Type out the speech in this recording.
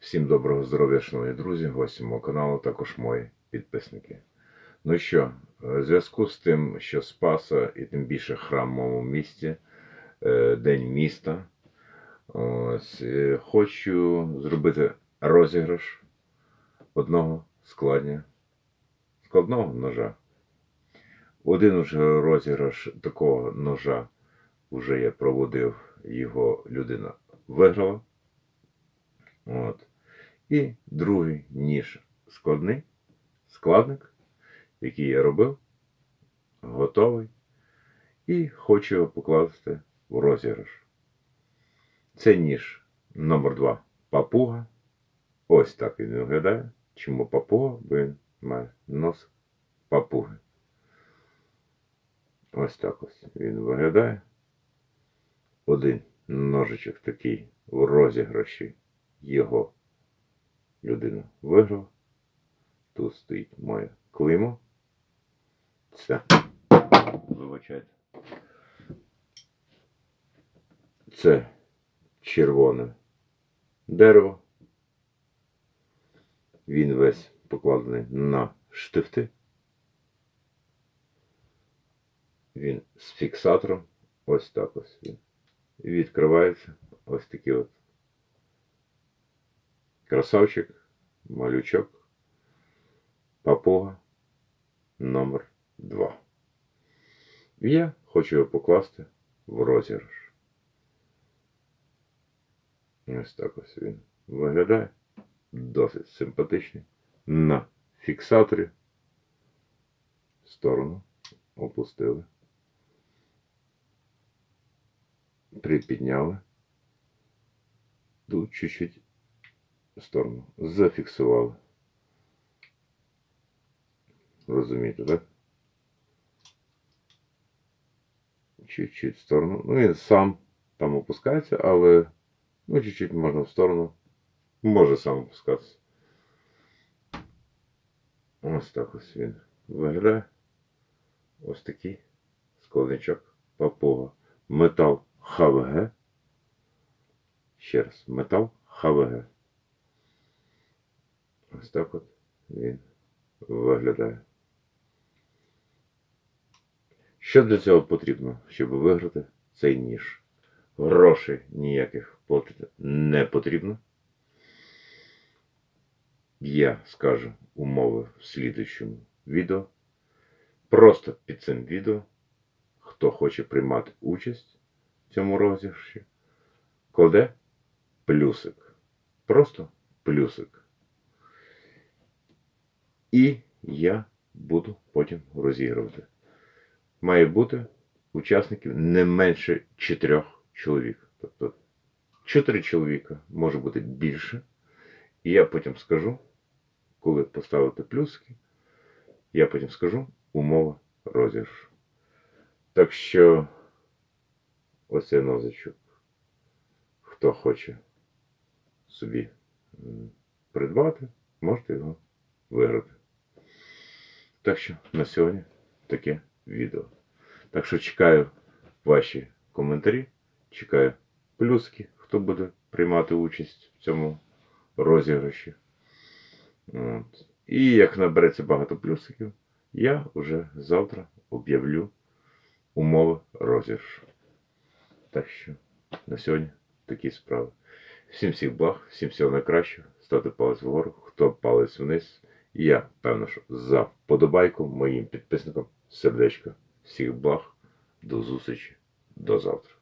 Всім доброго здоров'я, шановні друзі, гості мого каналу, також мої підписники. Ну що, в зв'язку з тим, що Спаса і тим більше храм в моєму місті, е, День міста, ось, е, хочу зробити розіграш одного складня, складного ножа. Один уже розіграш такого ножа вже я проводив, його людина виграла. От. І другий ніж складний, складник, який я робив, готовий. І хочу його покласти в розіграш. Це ніж номер 2 папуга. Ось так він виглядає. Чому папуга? Бо він має нос папуги. Ось так ось він виглядає. Один ножичок такий в розіграші його людина виграв. Тут стоїть моє клеймо. Це. Вибачайте. Це червоне дерево. Він весь покладений на штифти. Він з фіксатором. Ось так ось він. Відкривається ось такий от красавчик, малючок, папуга номер 2. І я хочу його покласти в розіграш. Ось так ось він виглядає. Досить симпатичний. На фіксаторі. Сторону опустили. Припідняли. Тут чуть-чуть сторону. Зафіксували. Розумієте, так? Чуть-чуть в сторону. Ну, він сам там опускається, але ну, чуть-чуть можна в сторону. Може сам опускатися. Ось так ось він виглядає. Ось такий складничок папуга. Метал ХВГ. Ще раз, метал ХВГ. Ось так от він виглядає. Що для цього потрібно, щоб виграти цей ніж? Грошей ніяких платити не потрібно. Я скажу умови в слідуючому відео. Просто під цим відео, хто хоче приймати участь в цьому розіграші, кладе плюсик. Просто плюсик. І я буду потім розігрувати. Має бути учасників не менше чотирьох чоловік. Тобто чотири чоловіка може бути більше. І я потім скажу, коли поставити плюски, я потім скажу умова розіграшу. Так що ось цей нозичок, хто хоче собі придбати, можете його виграти. Так що на сьогодні таке відео. Так що чекаю ваші коментарі, чекаю плюски, хто буде приймати участь в цьому розіграші. От. І як набереться багато плюсиків, я вже завтра об'явлю умови розіграшу. Так що на сьогодні такі справи. Всім всіх благ, всім всього найкращого. Ставте палець вгору, хто палець вниз. Я, певно, що за вподобайку моїм підписникам сердечко. Всіх благ. До зустрічі. До завтра.